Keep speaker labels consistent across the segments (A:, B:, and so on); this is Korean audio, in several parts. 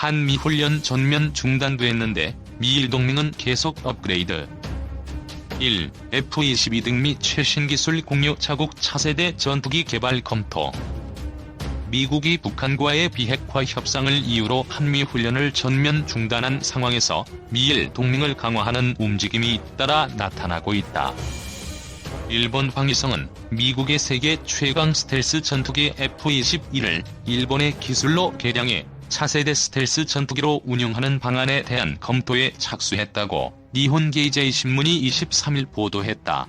A: 한미 훈련 전면 중단됐는데 미일 동맹은 계속 업그레이드. 1. F-22 등미 최신 기술 공유 자국 차세대 전투기 개발 검토. 미국이 북한과의 비핵화 협상을 이유로 한미 훈련을 전면 중단한 상황에서 미일 동맹을 강화하는 움직임이 잇따라 나타나고 있다. 일본 방위성은 미국의 세계 최강 스텔스 전투기 F-21을 일본의 기술로 개량해 차세대 스텔스 전투기로 운용하는 방안에 대한 검토에 착수했다고 니혼 게이제이 신문이 23일 보도했다.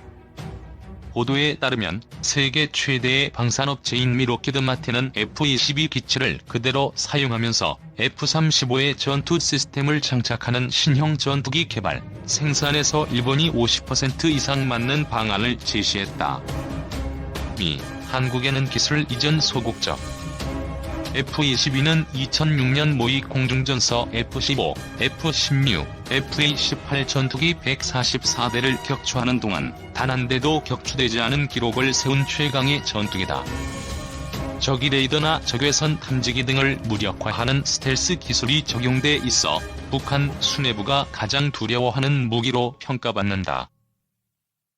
A: 보도에 따르면 세계 최대의 방산업체인 미 로키드 마틴은 F-22 기체를 그대로 사용하면서 F-35의 전투 시스템을 장착하는 신형 전투기 개발, 생산에서 일본이 50% 이상 맞는 방안을 제시했다. 미, 한국에는 기술 이전 소극적 F-22는 2006년 모의 공중전서 F-15, F-16, F-18 전투기 144대를 격추하는 동안 단 한 대도 격추되지 않은 기록을 세운 최강의 전투기다. 적이 레이더나 적외선 탐지기 등을 무력화하는 스텔스 기술이 적용돼 있어 북한 수뇌부가 가장 두려워하는 무기로 평가받는다.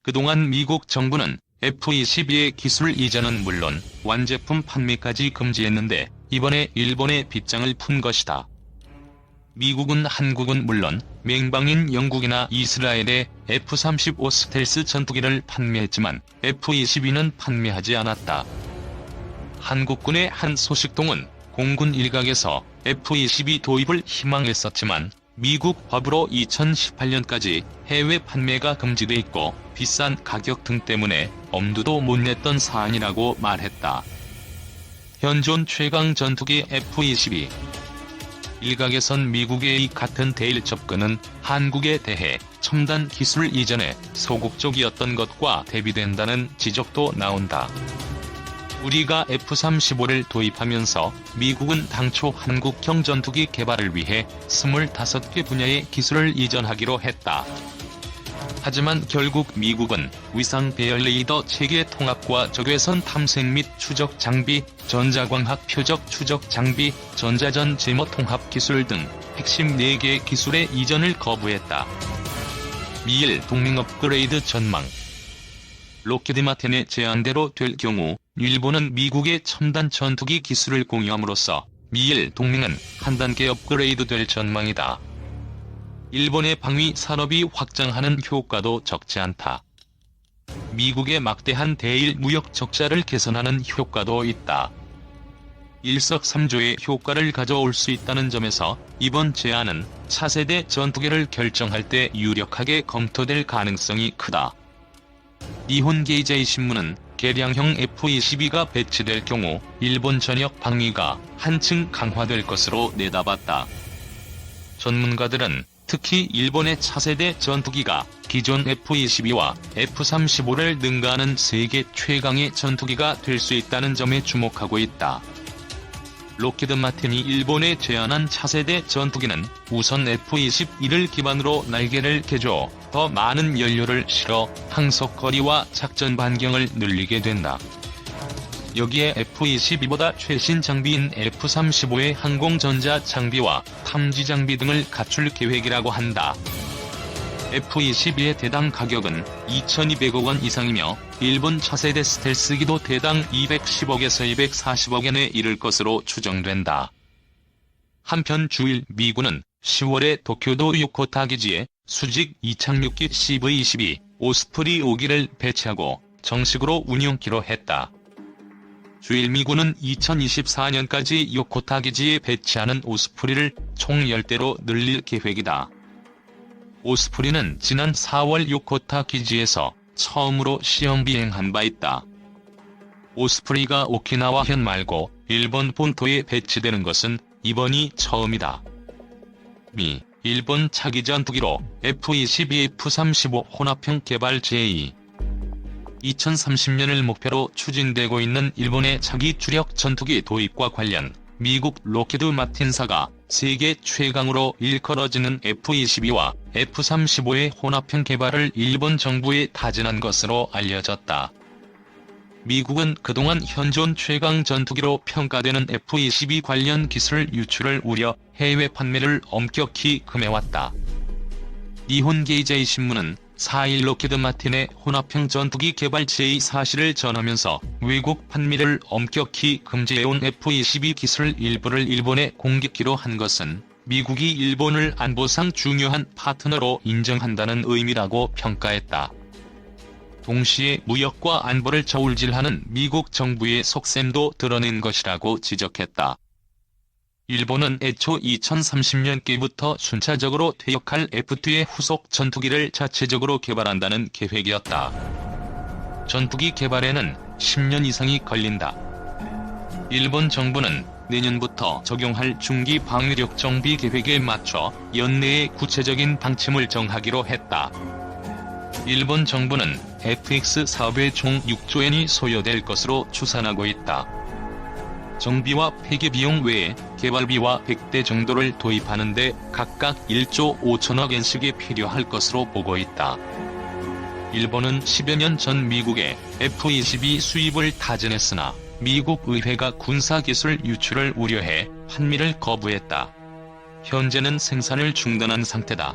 A: 그동안 미국 정부는 F-22의 기술 이전은 물론 완제품 판매까지 금지했는데 이번에 일본의 빗장을 푼 것이다. 미국은 한국은 물론 맹방인 영국이나 이스라엘에 F-35 스텔스 전투기를 판매했지만 F-22는 판매하지 않았다. 한국군의 한 소식통은 공군 일각에서 F-22 도입을 희망했었지만 미국 법으로 2018년까지 해외 판매가 금지돼 있고 비싼 가격 등 때문에 엄두도 못 냈던 사안이라고 말했다. 현존 최강 전투기 F-22 일각에선 미국의 이 같은 대일 접근은 한국에 대해 첨단 기술 이전에 소극적이었던 것과 대비된다는 지적도 나온다. 우리가 F-35를 도입하면서 미국은 당초 한국형 전투기 개발을 위해 25개 분야의 기술을 이전하기로 했다. 하지만 결국 미국은 위상 배열 레이더 체계 통합과 적외선 탐색 및 추적 장비, 전자광학 표적 추적 장비, 전자전 제모 통합 기술 등 핵심 4개 기술의 이전을 거부했다. 미일 동맹 업그레이드 전망 로키드 마틴의 제안대로 될 경우 일본은 미국의 첨단 전투기 기술을 공유함으로써 미일 동맹은 한 단계 업그레이드 될 전망이다. 일본의 방위 산업이 확장하는 효과도 적지 않다. 미국의 막대한 대일 무역 적자를 개선하는 효과도 있다. 일석삼조의 효과를 가져올 수 있다는 점에서 이번 제안은 차세대 전투기를 결정할 때 유력하게 검토될 가능성이 크다. 니혼 게이제이 신문은 개량형 F-22가 배치될 경우 일본 전역 방위가 한층 강화될 것으로 내다봤다. 전문가들은 특히 일본의 차세대 전투기가 기존 F-22와 F-35를 능가하는 세계 최강의 전투기가 될 수 있다는 점에 주목하고 있다. 로키드 마틴이 일본에 제안한 차세대 전투기는 우선 F-21을 기반으로 날개를 개조, 더 많은 연료를 실어 항속 거리와 작전 반경을 늘리게 된다. 여기에 F-22보다 최신 장비인 F-35의 항공전자 장비와 탐지 장비 등을 갖출 계획이라고 한다. F-22의 대당 가격은 2,200억 원 이상이며 일본 차세대 스텔스기도 대당 210억에서 240억 엔에 이를 것으로 추정된다. 한편 주일 미군은 10월에 도쿄도 요코타 기지에 수직 이착륙기 CV-22 오스프리 5기를 배치하고 정식으로 운용키로 했다. 주일 미군은 2024년까지 요코타 기지에 배치하는 오스프리를 총 10대로 늘릴 계획이다. 오스프리는 지난 4월 요코타 기지에서 처음으로 시험 비행한 바 있다. 오스프리가 오키나와현 말고 일본 본토에 배치되는 것은 이번이 처음이다. 미, 일본 차기 전투기로 F-22 F-35 혼합형 개발 제2 2030년을 목표로 추진되고 있는 일본의 차기 주력 전투기 도입과 관련 미국 로키드 마틴사가 세계 최강으로 일컬어지는 F-22와 F-35의 혼합형 개발을 일본 정부에 타진한 것으로 알려졌다. 미국은 그동안 현존 최강 전투기로 평가되는 F-22 관련 기술 유출을 우려 해외 판매를 엄격히 금해왔다. 니혼 게이제이 신문은 4일 로키드 마틴의 혼합형 전투기 개발 제의 사실을 전하면서 외국 판매를 엄격히 금지해온 F-22 기술 일부를 일본에 공격기로 한 것은 미국이 일본을 안보상 중요한 파트너로 인정한다는 의미라고 평가했다. 동시에 무역과 안보를 저울질하는 미국 정부의 속셈도 드러낸 것이라고 지적했다. 일본은 애초 2030년께부터 순차적으로 퇴역할 F-2의 후속 전투기를 자체적으로 개발한다는 계획이었다. 전투기 개발에는 10년 이상이 걸린다. 일본 정부는 내년부터 적용할 중기 방위력 정비 계획에 맞춰 연내에 구체적인 방침을 정하기로 했다. 일본 정부는 FX 사업에 총 6조 엔이 소요될 것으로 추산하고 있다. 정비와 폐기 비용 외에 개발비와 100대 정도를 도입하는 데 각각 1조 5천억 엔씩이 필요할 것으로 보고 있다. 일본은 10여 년 전 미국의 F-22 수입을 타진했으나 미국 의회가 군사기술 유출을 우려해 환미를 거부했다. 현재는 생산을 중단한 상태다.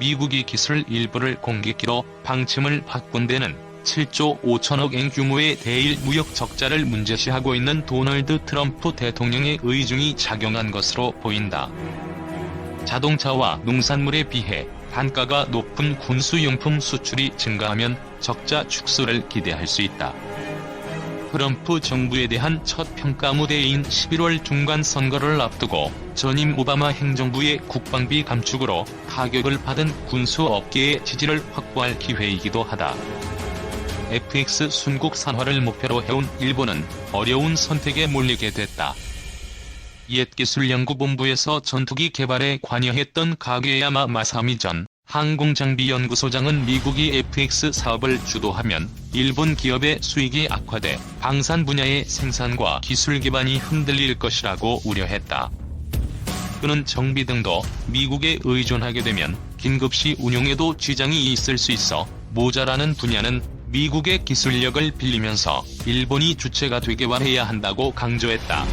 A: 미국이 기술 일부를 공격기로 방침을 바꾼 데는 7조 5천억 엔 규모의 대일 무역 적자를 문제시하고 있는 도널드 트럼프 대통령의 의중이 작용한 것으로 보인다. 자동차와 농산물에 비해 단가가 높은 군수용품 수출이 증가하면 적자 축소를 기대할 수 있다. 트럼프 정부에 대한 첫 평가 무대인 11월 중간 선거를 앞두고 전임 오바마 행정부의 국방비 감축으로 타격을 받은 군수 업계의 지지를 확보할 기회이기도 하다. FX 순국 산화를 목표로 해온 일본은 어려운 선택에 몰리게 됐다. 옛 기술 연구본부에서 전투기 개발에 관여했던 가게야마 마사미 전 항공장비연구소장은 미국이 FX 사업을 주도하면 일본 기업의 수익이 악화돼 방산 분야의 생산과 기술 기반이 흔들릴 것이라고 우려했다. 그는 정비 등도 미국에 의존하게 되면 긴급시 운용에도 지장이 있을 수 있어 모자라는 분야는 미국의 기술력을 빌리면서 일본이 주체가 되게 해야 한다고 강조했다.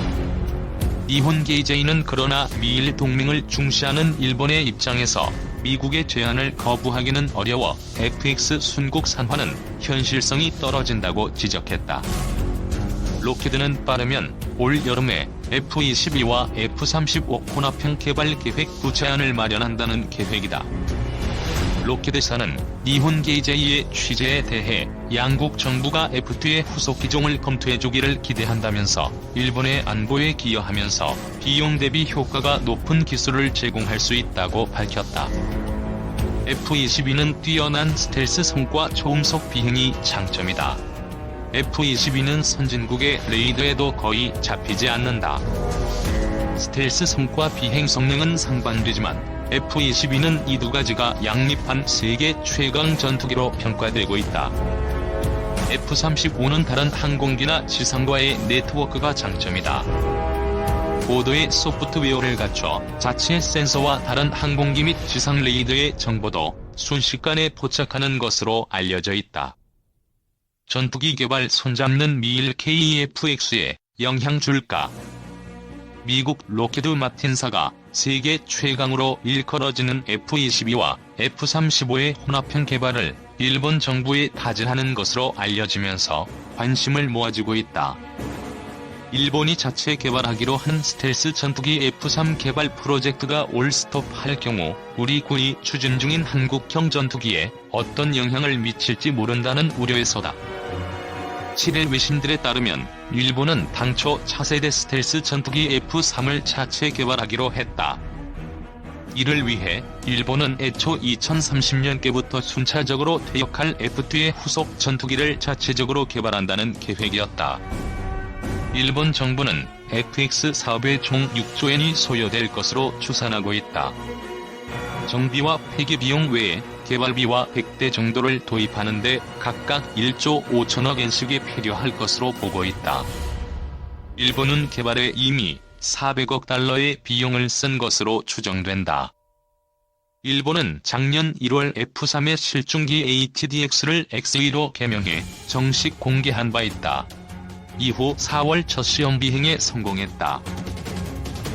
A: 이혼 게이제이는 그러나 미일 동맹을 중시하는 일본의 입장에서 미국의 제안을 거부하기는 어려워 FX 순국 산화는 현실성이 떨어진다고 지적했다. 로키드는 빠르면 올 여름에 F-22와 F-35 혼합형 개발 계획 구체안을 마련한다는 계획이다. 로키드사는 니혼 게이제이의 취재에 대해 양국 정부가 F2의 후속 기종을 검토해주기를 기대한다면서 일본의 안보에 기여하면서 비용 대비 효과가 높은 기술을 제공할 수 있다고 밝혔다. F-22는 뛰어난 스텔스 성과 초음속 비행이 장점이다. F-22는 선진국의 레이더에도 거의 잡히지 않는다. 스텔스 성과 비행 성능은 상반되지만 F-22는 이 두 가지가 양립한 세계 최강 전투기로 평가되고 있다. F-35는 다른 항공기나 지상과의 네트워크가 장점이다. 고도의 소프트웨어를 갖춰 자체 센서와 다른 항공기 및 지상 레이더의 정보도 순식간에 포착하는 것으로 알려져 있다. 전투기 개발 손잡는 미일 KEFX에 영향 줄까? 미국 로키드 마틴사가 세계 최강으로 일컬어지는 F-22와 F-35의 혼합형 개발을 일본 정부에 타진하는 것으로 알려지면서 관심을 모아주고 있다. 일본이 자체 개발하기로 한 스텔스 전투기 F-3 개발 프로젝트가 올 스톱할 경우 우리 군이 추진 중인 한국형 전투기에 어떤 영향을 미칠지 모른다는 우려에서다. 7일 외신들에 따르면 일본은 당초 차세대 스텔스 전투기 F-3을 자체 개발하기로 했다. 이를 위해 일본은 애초 2030년께부터 순차적으로 퇴역할 F-2의 후속 전투기를 자체적으로 개발한다는 계획이었다. 일본 정부는 FX 사업에 총 6조 엔이 소요될 것으로 추산하고 있다. 정비와 폐기 비용 외에 개발비와 100대 정도를 도입하는데 각각 1조 5천억 엔씩이 필요할 것으로 보고 있다. 일본은 개발에 이미 400억 달러의 비용을 쓴 것으로 추정된다. 일본은 작년 1월 F3의 실중기 ATDX를 XE로 개명해 정식 공개한 바 있다. 이후 4월 첫 시험 비행에 성공했다.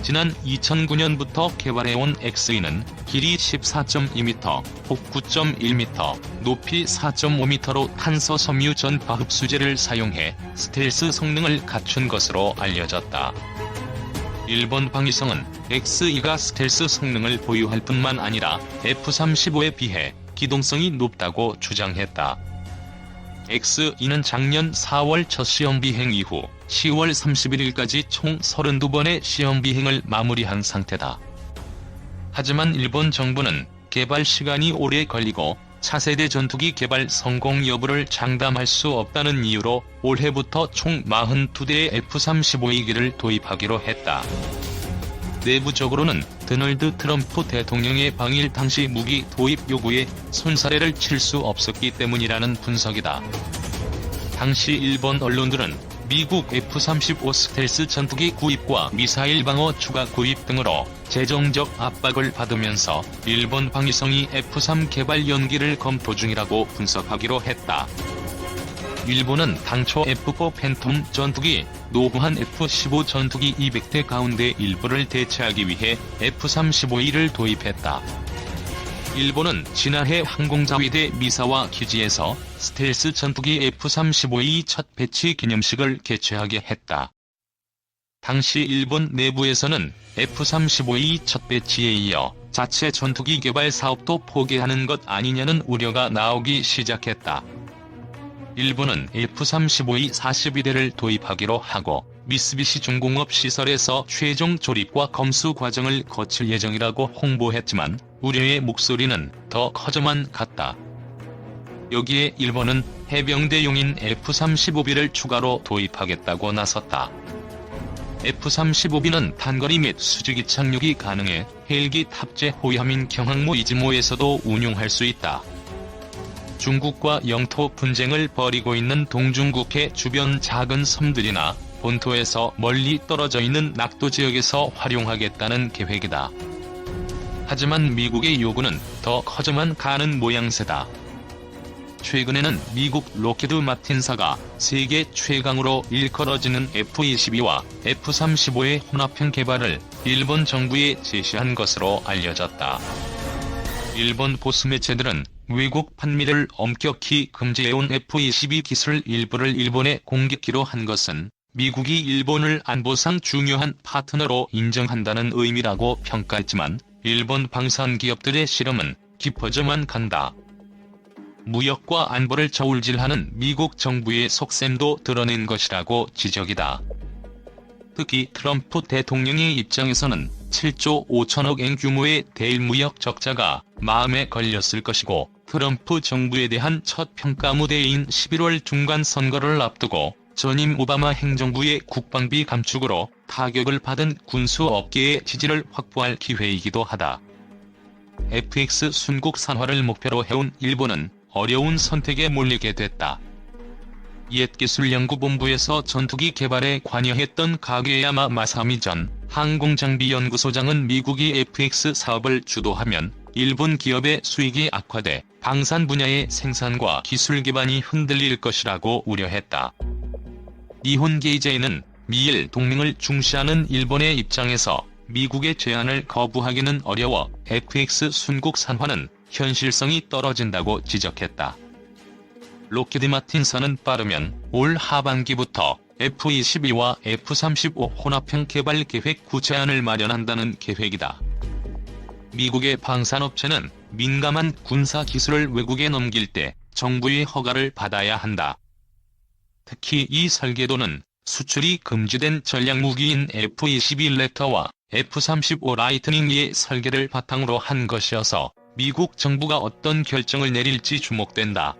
A: 지난 2009년부터 개발해온 XE는 길이 14.2m, 폭 9.1m, 높이 4.5m로 탄소 섬유 전파 흡수제를 사용해 스텔스 성능을 갖춘 것으로 알려졌다. 일본 방위성은 XE가 스텔스 성능을 보유할 뿐만 아니라 F-35에 비해 기동성이 높다고 주장했다. X2는 작년 4월 첫 시험 비행 이후 10월 31일까지 총 32번의 시험 비행을 마무리한 상태다. 하지만 일본 정부는 개발 시간이 오래 걸리고 차세대 전투기 개발 성공 여부를 장담할 수 없다는 이유로 올해부터 총 42대의 F-35기를 도입하기로 했다. 내부적으로는 드널드 트럼프 대통령의 방일 당시 무기 도입 요구에 손사래를 칠 수 없었기 때문이라는 분석이다. 당시 일본 언론들은 미국 F-35 스텔스 전투기 구입과 미사일 방어 추가 구입 등으로 재정적 압박을 받으면서 일본 방위성이 F-3 개발 연기를 검토 중이라고 분석하기로 했다. 일본은 당초 F4 팬텀 전투기, 노후한 F-15 전투기 200대 가운데 일부를 대체하기 위해 F-35E를 도입했다. 일본은 지난해 항공자위대 미사와 기지에서 스텔스 전투기 F-35E 첫 배치 기념식을 개최하게 했다. 당시 일본 내부에서는 F-35E 첫 배치에 이어 자체 전투기 개발 사업도 포기하는 것 아니냐는 우려가 나오기 시작했다. 일본은 F-35E 42대를 도입하기로 하고 미쓰비시 중공업 시설에서 최종 조립과 검수 과정을 거칠 예정이라고 홍보했지만 우려의 목소리는 더 커져만 갔다. 여기에 일본은 해병대 용인 F-35B를 추가로 도입하겠다고 나섰다. F-35B는 단거리 및 수직이 착륙이 가능해 헬기 탑재 호위함인 경항모 이즈모에서도 운용할 수 있다. 중국과 영토 분쟁을 벌이고 있는 동중국해 주변 작은 섬들이나 본토에서 멀리 떨어져 있는 낙도 지역에서 활용하겠다는 계획이다. 하지만 미국의 요구는 더 커져만 가는 모양새다. 최근에는 미국 로키드 마틴사가 세계 최강으로 일컬어지는 F-22와 F-35의 혼합형 개발을 일본 정부에 제시한 것으로 알려졌다. 일본 보수 매체들은 외국 판매를 엄격히 금지해온 F-22 기술 일부를 일본에 공격기로 한 것은 미국이 일본을 안보상 중요한 파트너로 인정한다는 의미라고 평가했지만 일본 방산 기업들의 실험은 깊어져만 간다. 무역과 안보를 저울질하는 미국 정부의 속셈도 드러낸 것이라고 지적이다. 특히 트럼프 대통령의 입장에서는 7조 5천억 엔 규모의 대일 무역 적자가 마음에 걸렸을 것이고 트럼프 정부에 대한 첫 평가 무대인 11월 중간 선거를 앞두고 전임 오바마 행정부의 국방비 감축으로 타격을 받은 군수 업계의 지지를 확보할 기회이기도 하다. FX 순국 산화를 목표로 해온 일본은 어려운 선택에 몰리게 됐다. 옛 기술 연구본부에서 전투기 개발에 관여했던 가게야마 마사미 전 항공장비연구소장은 미국이 FX 사업을 주도하면 일본 기업의 수익이 악화돼 방산 분야의 생산과 기술 기반이 흔들릴 것이라고 우려했다. 니혼 게이제이는 미일 동맹을 중시하는 일본의 입장에서 미국의 제안을 거부하기는 어려워 FX 순국 산화는 현실성이 떨어진다고 지적했다. 로키드 마틴선은 빠르면 올 하반기부터 F-22와 F-35 혼합형 개발 계획 구체안을 마련한다는 계획이다. 미국의 방산업체는 민감한 군사 기술을 외국에 넘길 때 정부의 허가를 받아야 한다. 특히 이 설계도는 수출이 금지된 전략무기인 F-22 랩터와 F-35 라이트닝의 설계를 바탕으로 한 것이어서 미국 정부가 어떤 결정을 내릴지 주목된다.